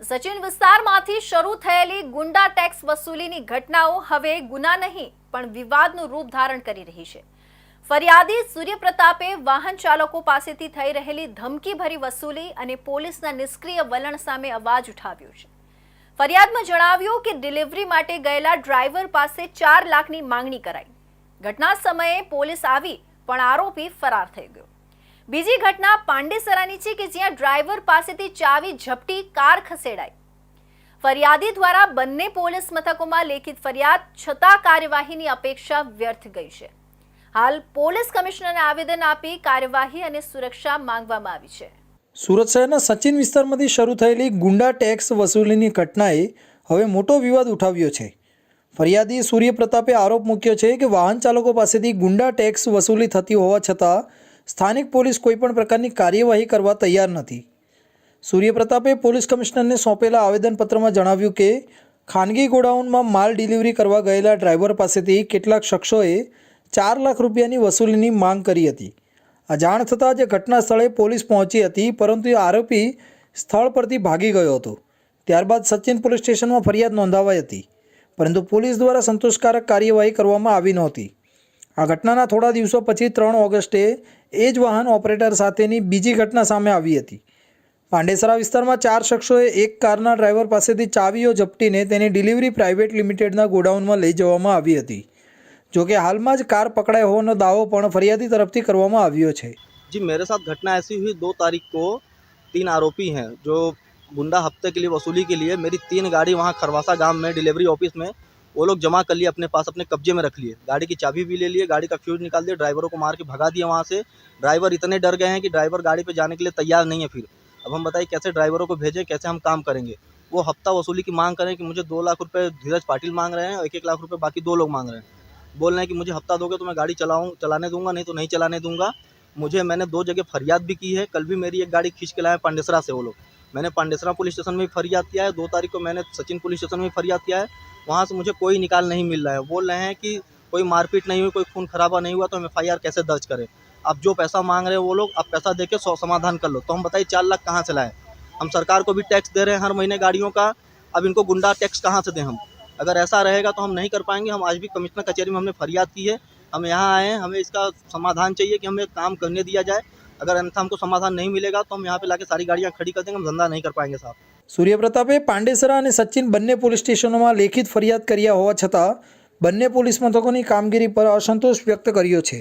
સચિન વિસ્તારમાંથી શરૂ થયેલી ગુંડા ટેક્સ વસૂલીની ઘટનાઓ હવે ગુના નહીં, પણ વિવાદનું રૂપ ધારણ કરી રહી છે. ફરિયાદી સૂર્યપ્રતાપે વાહન ચાલકો પાસેથી થઈ રહેલી ધમકીભરી વસૂલી અને પોલીસના નિષ્ક્રિય વલણ સામે અવાજ ઉઠાવ્યો છે. ફરિયાદમાં જણાવ્યું કે ડિલિવરી માટે ગયેલા ડ્રાઈવર પાસે ચાર લાખની માંગણી કરાઈ. ઘટના સમયે પોલીસ આવી, પણ આરોપી ફરાર થઈ ગયો. બીજી ઘટના પાંડેસરાની છે કે જ્યાં ડ્રાઈવર પાસેથી ચાવી ઝપટી કાર ખસેડાઈ. ફરિયાદી દ્વારા બંને પોલીસ મથકોમાં લેખિત ફરિયાદ, છતાં કાર્યવાહીની અપેક્ષા વ્યર્થ ગઈ છે. હાલ પોલીસ કમિશનરને આવેદન આપી કાર્યવાહી અને સુરક્ષા માંગવામાં આવી છે. સુરત શહેરના સચિન વિસ્તારમાંથી શરૂ થયેલી ગુંડા ટેક્સ વસૂલીની ઘટનાએ હવે મોટો વિવાદ ઉઠાવ્યો છે. ફરિયાદી સૂર્યપ્રતાપે આરોપ મૂક્યો છે કે વાહન ચાલકો પાસેથી ગુંડા ટેક્સ વસૂલી થતી હોવા છતાં સ્થાનિક પોલીસ કોઈપણ પ્રકારની કાર્યવાહી કરવા તૈયાર નથી. સૂર્યપ્રતાપે પોલીસ કમિશનરને સોંપેલા આવેદનપત્રમાં જણાવ્યું કે, ખાનગી ગોડાઉનમાં માલ ડિલિવરી કરવા ગયેલા ડ્રાઈવર પાસેથી કેટલાક શખ્સોએ ચાર લાખ રૂપિયાની વસૂલીની માંગ કરી હતી. આ જાણ થતાં જે ઘટના સ્થળે પોલીસ પહોંચી હતી, પરંતુ આરોપી સ્થળ પરથી ભાગી ગયો હતો. ત્યારબાદ સચિન પોલીસ સ્ટેશનમાં ફરિયાદ નોંધાવાઈ હતી, પરંતુ પોલીસ દ્વારા સંતોષકારક કાર્યવાહી કરવામાં આવી નહોતી. આ ઘટનાના થોડા દિવસો પછી ત્રણ ઓગસ્ટે એ જ વાહન ઓપરેટર સાથેની બીજી ઘટના સામે આવી હતી પાંડેસરા વિસ્તારમાં ચાર શખ્સોએ એક કારના ડ્રાઈવર પાસેથી ચાવીઓ ઝપટીને તેની ડિલિવરી પ્રાઇવેટ લિમિટેડના ગોડાઉનમાં લઈ જવામાં આવી હતી જોકે હાલમાં જ કાર પકડાઈ હોવાનો દાવો પણ ફરિયાદી તરફથી કરવામાં આવ્યો છે जी मेरे साथ घटना ऐसी हुई दो तारीख को तीन आरोपी हैं जो गुंडा हफ्ते के लिए वसूली के लिए मेरी तीन गाड़ी वहाँ खरवासा गांव में डिलीवरी ऑफिस में वो लोग जमा कर लिए अपने पास, अपने कब्जे में रख लिए। गाड़ी की चाबी भी ले लिए, गाड़ी का फ्यूज निकाल दिया, ड्राइवरों को मार के भगा दिया वहाँ से। ड्राइवर इतने डर गए हैं कि ड्राइवर गाड़ी पर जाने के लिए तैयार नहीं है फिर। अब हम बताइए कैसे ड्राइवरों को भेजें, कैसे हम काम करेंगे? वो हफ़्ता वसूली की मांग करें कि मुझे दो लाख रुपये धीरज पाटिल मांग रहे हैं और एक एक लाख रुपये बाकी दो लोग मांग रहे हैं। बोल रहे हैं कि मुझे हफ़्ता दोगे तो मैं गाड़ी चलाऊँ, चलाने दूँगा, नहीं तो नहीं चलाने दूँगा। मुझे, मैंने दो जगह फरियाद भी की है। कल भी मेरी एक गाड़ी खींच के लाए पांडेसरा से वो लोग। मैंने पांडेसरा पुलिस स्टेशन में फरियाद किया है, दो तारीख को मैंने सचिन पुलिस स्टेशन में फरियाद किया है। वहाँ से मुझे कोई निकाल नहीं मिल रहा है। बोल रहे हैं कि कोई मारपीट नहीं हुई, कोई खून खराबा नहीं हुआ तो हम एफआईआर कैसे दर्ज करें? अब जो पैसा मांग रहे हैं वो लोग, अब पैसा दे के समाधान कर लो। तो हम बताइए, चार लाख कहाँ से लाएँ? हम सरकार को भी टैक्स दे रहे हैं हर महीने गाड़ियों का। अब इनको गुंडा टैक्स कहाँ से दें हम? अगर ऐसा रहेगा तो हम नहीं कर पाएँगे। हम आज भी कमिश्नर कचहरी में हमने फरियाद की है। हम यहाँ आए हैं, हमें इसका समाधान चाहिए कि हमें काम करने दिया जाए। अगर अन्यथा हमको समाधान नहीं मिलेगा तो हम यहाँ पे लाके सारी गाड़ियाँ खड़ी कर देंगे हम धंधा नहीं कर पाएंगे साहब સૂર્યપ્રતાપે પાંડેસરા અને સચિન બંને પોલીસ સ્ટેશનોમાં લેખિત ફરિયાદ કર્યા હોવા છતાં બંને પોલીસ મથકોની કામગીરી પર અસંતોષ વ્યક્ત કર્યો છે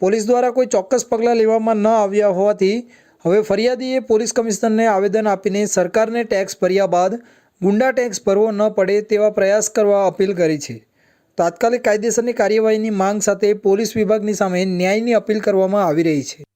પોલીસ દ્વારા કોઈ ચોક્કસ પગલાં લેવામાં ન આવ્યા હોવાથી હવે ફરિયાદીએ પોલીસ કમિશનરને આવેદન આપીને સરકારને ટેક્સ ભર્યા બાદ ગુંડા ટેક્સ ભરવો ન પડે તેવા પ્રયાસ કરવા અપીલ કરી છે તાત્કાલિક કાયદેસરની કાર્યવાહીની માંગ સાથે પોલીસ વિભાગની સામે ન્યાયની અપીલ કરવામાં આવી રહી છે